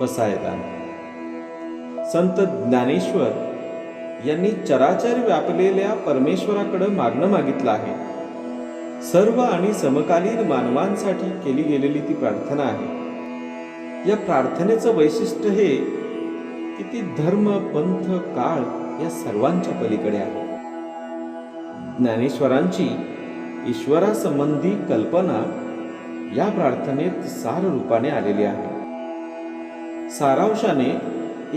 पसायदान संत ज्ञानेश्वर यांनी चराचर व्यापलेल्या परमेश्वराकडे मागणं मागितलं आहे. सर्व आणि समकालीन मानवांसाठी केली गेलेली ती प्रार्थना आहे. या प्रार्थनेचं वैशिष्ट्य हे की ती धर्म पंथ काळ या सर्वांच्या पलीकडे आहे. ज्ञानेश्वरांची ईश्वरासंबंधी कल्पना या प्रार्थनेत सार रूपाने आलेली आहे. सारांशाने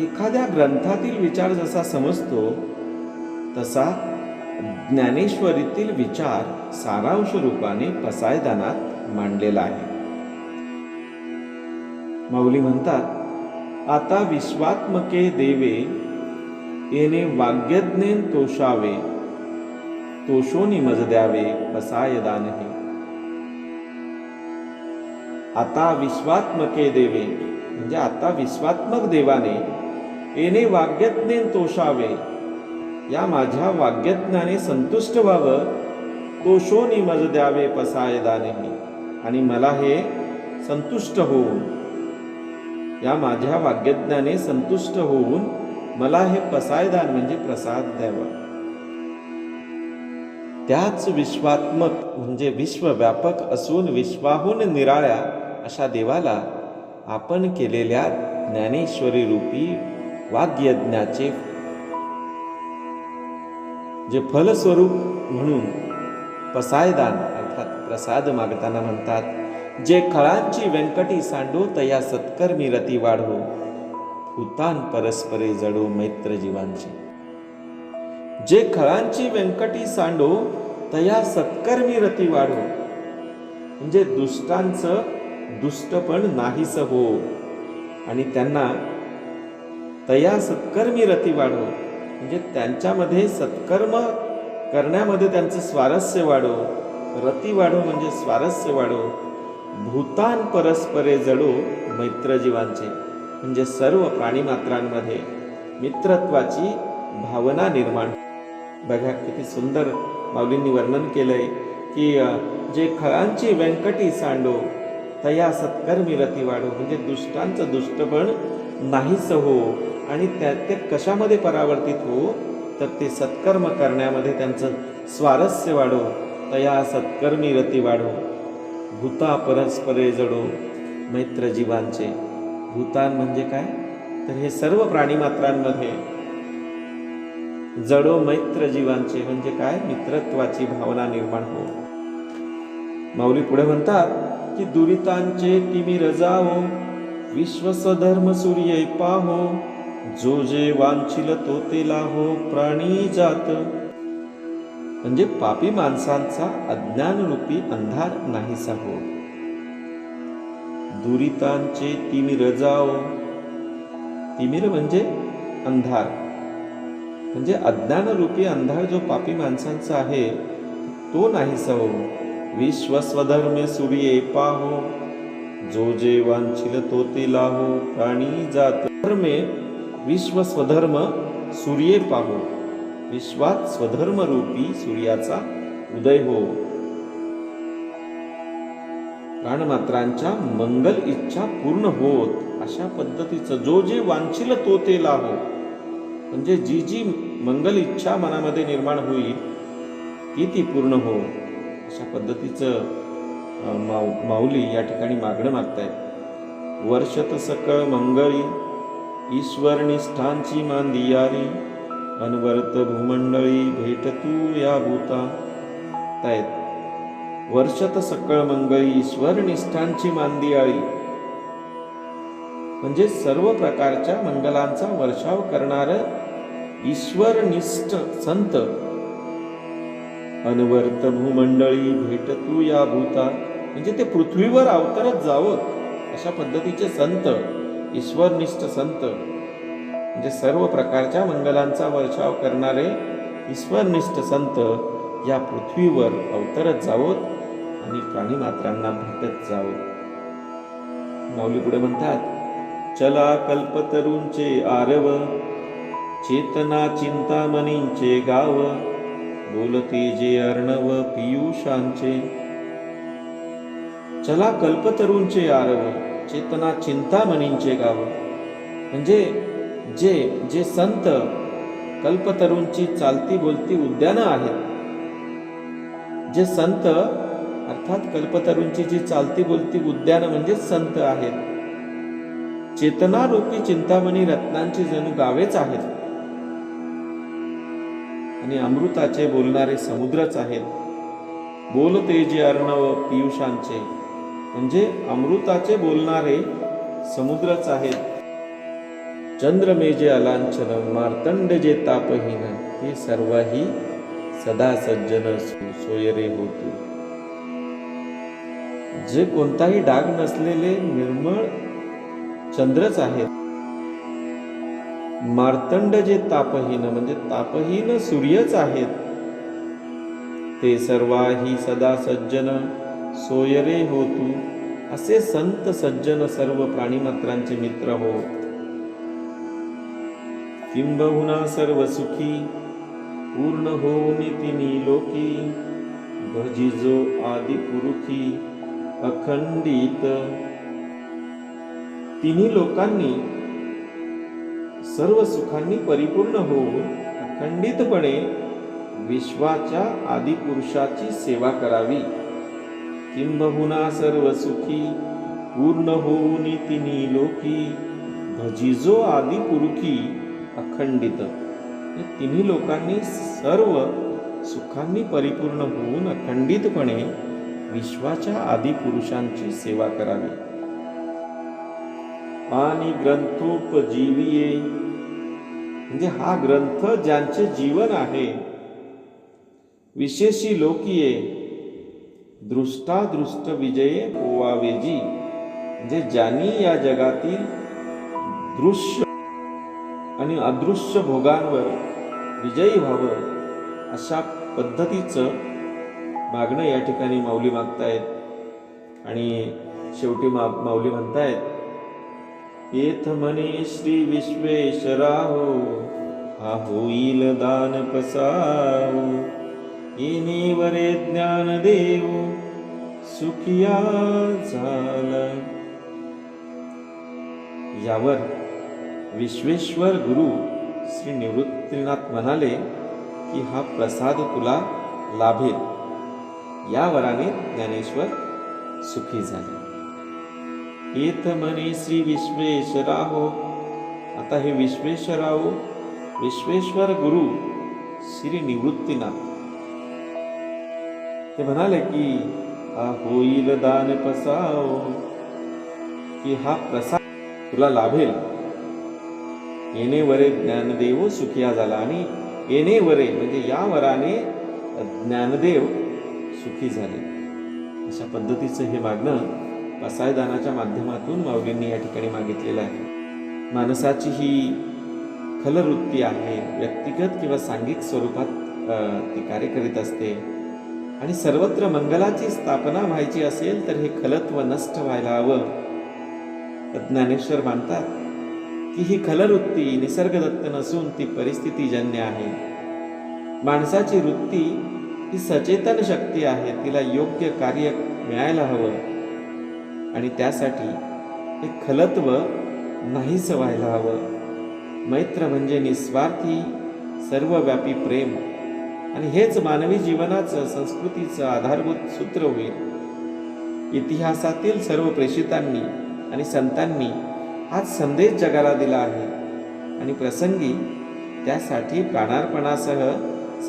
एखाद्या ग्रंथातील विचार जसा समजतो तसा ज्ञानेश्वरीतील विचार सारांश रूपाने पसायदानात मांडलेला आहे. माऊली म्हणतात आता विश्वात्मके देवे येणे वाग्यज्ञेन तोषावे तोषोनी मज द्यावे पसायदान हे आता विश्वात्मके देवे म्हणजे आता विश्वात्मक देवाने येणे वाग्यज्ञे तोषावे. या माझ्या वाग्यज्ञाने संतुष्ट व्हावं. तोषोनी मज द्यावे पसायदाने आणि मला हे संतुष्ट होऊन या माझ्या वाग्यज्ञाने संतुष्ट होऊन मला हे पसायदान म्हणजे प्रसाद द्यावा. त्याच विश्वात्मक म्हणजे विश्वव्यापक असून विश्वाहून निराळ्या अशा देवाला आपण केलेल्या ज्ञानेश्वरी रूपी वाग्यज्ञाचे जे फलस्वरूप म्हणून पसायदान अर्थात प्रसाद मागताना म्हणतात जे खळांची व्यंकटी सांडो तया सत्कर्मी रती वाढो भूतान परस्परे जडो मैत्र जीवांचे. जे खळांची व्यंकटी सांडो तया सत्कर्मी रती वाढो. म्हणजे दुष्टांचं दुष्टपण नाहीस हो. आणि त्यांना तया सत्कर्मी रती वाढो म्हणजे त्यांच्यामध्ये सत्कर्म करण्यामध्ये त्यांचं स्वारस्य वाढो. रती वाढो म्हणजे स्वारस्य वाढो. भूतान परस्परे जडो मैत्रजीवांचे. म्हणजे सर्व प्राणीमात्रांमध्ये मित्रत्वाची भावना निर्माण. बघा किती सुंदर माऊलींनी वर्णन केलंय की जे खळांची व्यंकटी सांडो तया सत्कर्मी रती वाढो. म्हणजे दुष्टांचं दुष्टपण नाहीच हो. आणि त्या ते कशामध्ये परावर्तित हो? तर ते सत्कर्म करण्यामध्ये त्यांचं स्वारस्य वाढो. तया सत्कर्मी रती वाढो. भूता परस्परे जडो मैत्र जीवांचे. भूतान म्हणजे काय? तर हे सर्व प्राणीमात्रांमध्ये जडो मैत्र जीवांचे म्हणजे काय? मित्रत्वाची भावना निर्माण हो. माऊली पुढे म्हणतात की दुरितांचे तिमी रजाओ विश्वस्वधर्म सूर्य पाहो जो जे वांछिल तो ते लाहो प्राणी जात. म्हणजे पापी माणसांचा अज्ञान रूपी अंधार नाहीसा हो. दुरितांचे तिमिर जावो. तिमिर म्हणजे अंधार. म्हणजे अज्ञान रूपी अंधार जो पापी माणसांचा आहे तो नाहीसा हो. विश्व स्वधर्मे सूर्ये पाहो जो जे वांछिल तो ते लाहो प्राणी जात धर्मे विश्व स्वधर्म सूर्ये पाहो. विश्वात स्वधर्म रूपी सूर्याचा उदय हो. प्राणमात्रांच्या मंगल इच्छा पूर्ण होत अशा पद्धतीचं जो जे वांछिल तो ते लाहो. म्हणजे जी जी मंगल इच्छा मनामध्ये निर्माण होईल ती ती पूर्ण हो. अशा पद्धतीचं माऊ माऊली या ठिकाणी मागणं मागतायत. वर्षत सकळ मंगळी ईश्वर निष्ठांची मांदियारी अनवर्त भूमंडळी भेट तू या भूता तायत. वर्षत सकळ मंगळी ईश्वर निष्ठांची मांदियाळी म्हणजे सर्व प्रकारच्या मंगलांचा वर्षाव करणार ईश्वरनिष्ठ संत अनवर्त भूमंडळी हो भेट तू या भूता. म्हणजे ते पृथ्वीवर अवतरत जावं अशा पद्धतीचे संत ईश्वरनिष्ठ संत. म्हणजे सर्व प्रकारच्या मंगलांचा वर्षाव करणारे ईश्वरनिष्ठ संत या पृथ्वीवर अवतरत जावोत आणि प्राणीमात्रांना भेटत जावोत माऊली पुढे म्हणतात चला कल्पतरूंचे आरव चेतना चिंतामणींचे गाव बोलते जे अर्णव पियुषांचे. चला कल्पतरूंचे आरव चेतना चिंतामणींचे गाव. म्हणजे जे जे संत कल्पतरूंची चालती बोलती उद्यानं आहेत. जे संत अर्थात कल्पतरूंची जी चालती बोलती उद्यानं म्हणजे संत आहेत. चेतनारूपी चिंतामणी रत्नांची जणू गावेच आहेत. आणि अमृताचे बोलणारे समुद्रच आहेत. बोलते जे अर्णव पियुषांचे. म्हणजे अमृताचे बोलणारे समुद्रच आहेत. चंद्रमे जे अलांछन मार्तंड जे तापहीन हे सर्वही सदा सज्जन सोयरे होते. जे कोणताही डाग नसलेले निर्मळ चंद्रच आहेत. मार्तंड जे तापहीन म्हणजे तापहीन सूर्यच आहेत ते सर्वाही सदा सज्जन सोयरे होतू असे संत सज्जन सर्व प्राणीमात्रांचे मित्र हो किंबहुना सर्व सुखी पूर्ण हो तिनी लोकी. भजिजो आदि पुरुखी अखंडित. तिन्ही लोकांनी सर्व सुखांनी परिपूर्ण होऊन अखंडितपणे विश्वाच्या आदिपुरुषाची सेवा करावी. किंबहुना सर्व सुखी पूर्ण होऊन तिन्ही लोकी भजिजो आदिपुरुखी अखंडित. तिन्ही लोकांनी सर्व सुखांनी परिपूर्ण होऊन अखंडितपणे विश्वाच्या आदिपुरुषांची सेवा करावी. आणि ग्रंथोपजीवी म्हणजे हा ग्रंथ ज्यांचे जीवन आहे विशेषी लोकीये दृष्टादृष्ट विजये ओवावेजी म्हणजे ज्यांनी या जगातील दृश्य आणि अदृश्य भोगांवर विजयी व्हावं अशा पद्धतीचं मागणं या ठिकाणी माऊली मागतायत. आणि शेवटी मा माऊली म्हणतायत येथ म्हणे श्री विश्वेश्वराहो हा होईल दान पसावो येणे वरे ज्ञान देव सुखिया झाला। यावर विश्वेश्वर गुरु श्री निवृत्तीनाथ म्हणाले की हा प्रसाद तुला लाभेल. या वराने ज्ञानेश्वर सुखी झाले. येथ म्हणे श्री विश्वेश्वराहो आता हे विश्वेश्वराहो विश्वेश्वर गुरु श्री निवृत्तीनाथ. ते म्हणाले की हा होईल दान पसाव की हा प्रसाद तुला लाभेल. येणे वरे ज्ञानदेव सुखिया झाला आणि येणे वरे म्हणजे या वराने ज्ञानदेव सुखी झाले. अशा पद्धतीचं हे मागणं पसायदानाच्या माध्यमातून माऊलींनी या ठिकाणी मागितलेलं आहे. माणसाची ही खलवृत्ती आहे व्यक्तिगत किंवा सांघिक स्वरूपात ती कार्य करीत असते. आणि सर्वत्र मंगलाची स्थापना व्हायची असेल तर हे खलत्व नष्ट व्हायला हवं. ज्ञानेश्वर मानतात की ही खलवृत्ती निसर्गदत्त नसून ती परिस्थितीजन्य आहे. माणसाची वृत्ती ही सचेतन शक्ती आहे तिला योग्य कार्य मिळायला हवं. आणि त्यासाठी हे खलत्व नाहीच व्हायला हवं. मैत्र म्हणजे निस्वार्थी सर्वव्यापी प्रेम. आणि हेच मानवी जीवनाचं संस्कृतीचं आधारभूत सूत्र होईल. इतिहासातील सर्व प्रेषितांनी आणि संतांनी हाच संदेश जगाला दिला आहे. आणि प्रसंगी त्यासाठी प्राणार्पणासह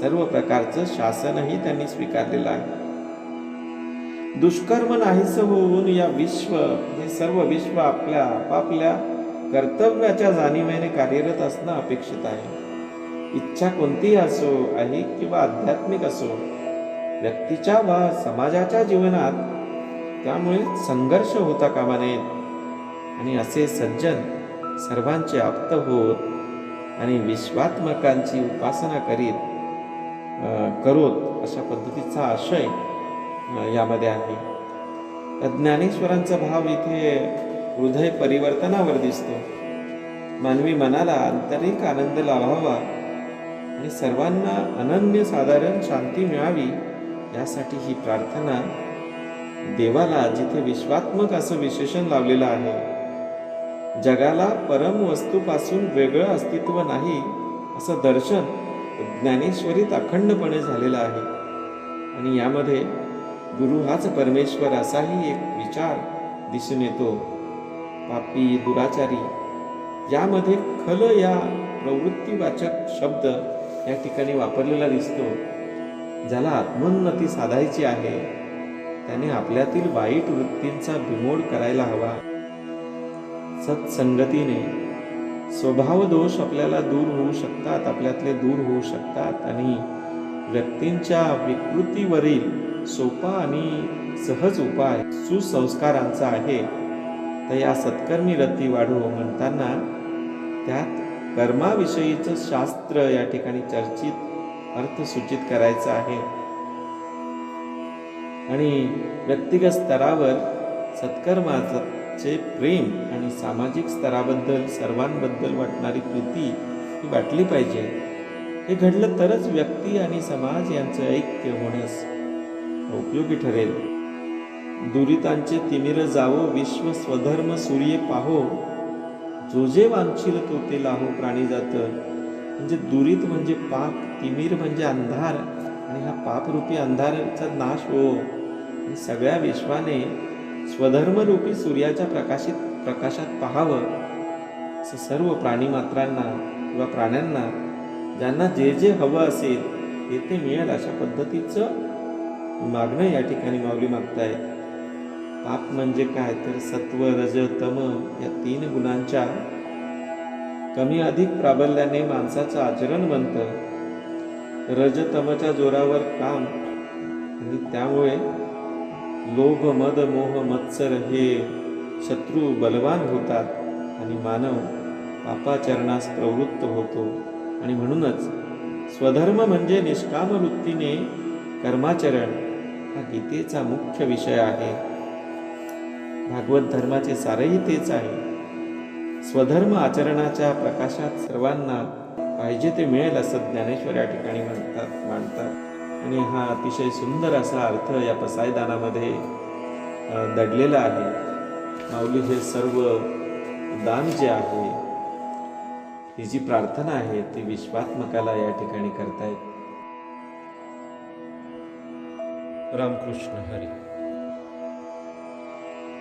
सर्व प्रकारचं शासनही त्यांनी स्वीकारलेलं आहे. दुष्कर्म नाहीस होऊन या विश्व हे सर्व विश्व आपल्या आपापल्या कर्तव्याच्या जाणीवेने कार्यरत असणं अपेक्षित आहे. इच्छा कोणतीही असो आहे किंवा आध्यात्मिक असो व्यक्तीच्या वा समाजाच्या जीवनात त्यामुळे संघर्ष होता कामा नयेत आणि असे सज्जन सर्वांचे आप्त होत आणि विश्वात्मकांची उपासना करीत करोत अशा पद्धतीचा आशय यामध्ये आहे. ज्ञानेश्वरांचा भाव इथे हृदय परिवर्तनावर दिसतो. मानवी मनाला आंतरिक आनंद लाभावा आणि सर्वांना अनन्य साधारण शांती मिळावी यासाठी ही प्रार्थना देवाला जिथे विश्वात्मक असं विशेषण लावलेलं आहे जगाला परम वस्तूपासून वेगळं अस्तित्व नाही असं दर्शन ज्ञानेश्वरीत अखंडपणे झालेलं आहे. आणि यामध्ये गुरु हाच परमेश्वर असाही एक विचार दिसून येतो. पापी दुराचारी यामध्ये खल या प्रवृत्तीवाचक शब्द या ठिकाणी वापरलेला दिसतो. ज्याला आत्मोन्नती साधायची आहे त्याने आपल्यातील वाईट वृत्तींचा बिमोड करायला हवा. सत्संगतीने स्वभाव दोष आपल्याला दूर होऊ शकतात आपल्यातले दूर होऊ शकतात आणि व्यक्तींच्या विकृतीवरील सोपा आणि सहज उपाय सुसंस्कारांचा आहे. तर या सत्कर्मी रती वाढू म्हणताना त्यात कर्माविषयीचं शास्त्र या ठिकाणी चर्चित अर्थ सूचित करायचा आहे. आणि व्यक्तिगत स्तरावर सत्कर्माचे प्रेम आणि सामाजिक स्तराबद्दल सर्वांबद्दल वाटणारी प्रीती ही वाटली पाहिजे. हे घडलं तरच व्यक्ती आणि समाज यांचं ऐक्य होण्यास उपयोगी ठरेल. दुरितांचे तिमिर जावो विश्व स्वधर्म सूर्य पाहो. जो जे वांछील तो ते लाहो प्राणी जात. म्हणजे दुरित म्हणजे पाप तिमिर म्हणजे अंधार आणि हा पापरूपी अंधाराचा नाश हो. आणि सगळ्या विश्वाने स्वधर्मरूपी सूर्याच्या प्रकाशित प्रकाशात पाहावं. असं सर्व प्राणीमात्रांना किंवा प्राण्यांना ज्यांना जे जे हवं असेल ते ते मिळेल अशा पद्धतीचं मागणं या ठिकाणी माऊली मागताय पाप म्हणजे काय? तर सत्व रज तम या तीन गुणांच्या कमी अधिक प्राबल्याने माणसाचं आचरण बनतं. रजतमच्या जोरावर काम आणि त्यामुळे लोभ मद मोह मत्सर हे शत्रू बलवान होतात आणि मानव पापाचरणास प्रवृत्त होतो. आणि म्हणूनच स्वधर्म म्हणजे निष्काम वृत्तीने कर्माचरण. हा गीतेचा मुख्य विषय आहे. भागवत धर्माचे सारही तेच आहे. स्वधर्म आचरणाच्या प्रकाशात सर्वांना पाहिजे ते मिळेल असं ज्ञानेश्वर या ठिकाणी म्हणतात मांडतात. आणि हा अतिशय सुंदर असा अर्थ या पसायदानामध्ये दडलेला आहे. माऊली हे सर्व दान जे आहे ही जी प्रार्थना आहे ती विश्वात्मकाला या ठिकाणी करतायत रामकृष्ण हरी।